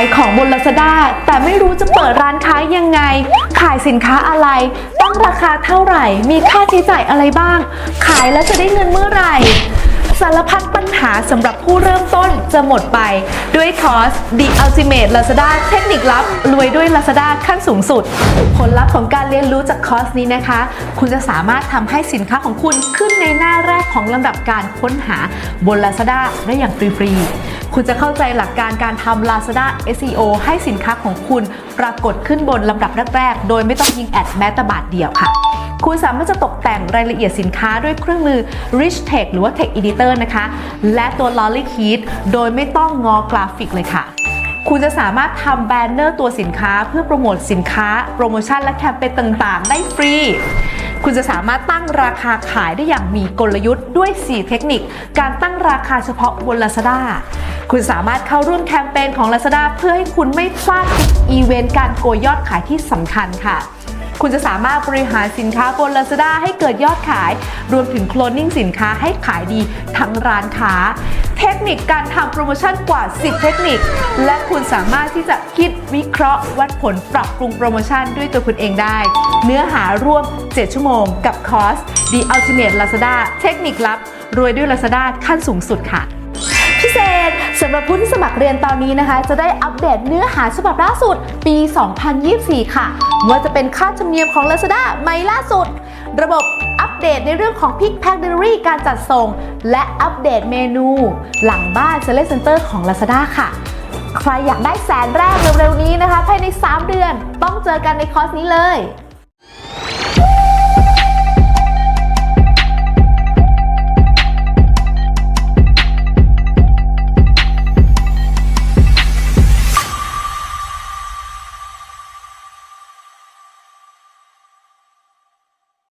ายของบน Lazada แต่ไม่รู้จะเปิดร้านค้ายังไง ขายสินค้าอะไร ตั้งราคาเท่าไหร่ มีค่าใช้จ่ายอะไรบ้าง ขายแล้วจะได้เงินเมื่อไหร่ สารพัดปัญหาสำหรับผู้เริ่มต้นจะหมดไป ด้วยคอร์ส The Ultimate Lazada เทคนิคลับ รวยด้วย Lazada ขั้นสูงสุด ผลลัพธ์ของการเรียนรู้จากคอร์สนี้นะคะ คุณจะสามารถทำให้สินค้าของคุณขึ้นในหน้าแรกของลำดับการค้นหาบน Lazada ได้อย่างฟรีๆ คุณจะเข้าใจหลักการการทำ Lazada SEO ให้สินค้าของคุณปรากฏขึ้นบนลำดับแรกๆ โดยไม่ต้องยิงแอดแม้แต่บาทเดียวค่ะคุณสามารถจะตกแต่งรายละเอียดสินค้าด้วยเครื่องมือ Rich Tech หรือว่า Tech Editor นะคะ และตัว Lolly Kit โดยไม่ต้องงอกราฟิกเลยค่ะ คุณจะสามารถทำแบนเนอร์ตัวสินค้าเพื่อโปรโมทสินค้า โปรโมชั่นและแคมเปญต่างๆ ได้ฟรี คุณจะสามารถตั้งราคาขายได้อย่างมีกลยุทธ์ด้วย 4 เทคนิค การตั้งราคาเฉพาะบน Lazada คุณสามารถเข้าร่วมแคมเปญของ Lazada เพื่อให้คุณไม่พลาดทุกอีเวนต์การโกยยอดขายที่สำคัญค่ะคุณจะสามารถบริหารสินค้าบน Lazada ให้เกิดยอดขาย รวมถึงโคลนนิ่งสินค้าให้ขายดีทั้งร้านค้า เทคนิคการทำโปรโมชั่นกว่า 10 เทคนิค และคุณสามารถที่จะคิดวิเคราะห์ วัดผลปรับปรุงโปรโมชั่นด้วยตัวคุณเองได้ เนื้อหาร่วม 7 ชั่วโมงกับคอร์ส The Ultimate Lazada เทคนิคลับ รวยด้วย Lazada ขั้นสูงสุดค่ะำหรับผู้ที่สมัครเรียนตอนนี้นะคะ จะได้อัปเดตเนื้อหาฉบับล่าสุดปี 2024 ค่ะว่าจะเป็นค่าธรรมเนียมของ Lazada ใหม่ล่าสุด ระบบอัปเดตในเรื่องของ Pick Pack Delivery การจัดส่ง และอัปเดตเมนู หลังบ้าน s e l l e Center ของ Lazada ค่ะ ใครอยากได้แสนแรกเร็วๆนี้นะคะ ภายใน 3 เดือน ต้องเจอกันในคอร์สนี้เลย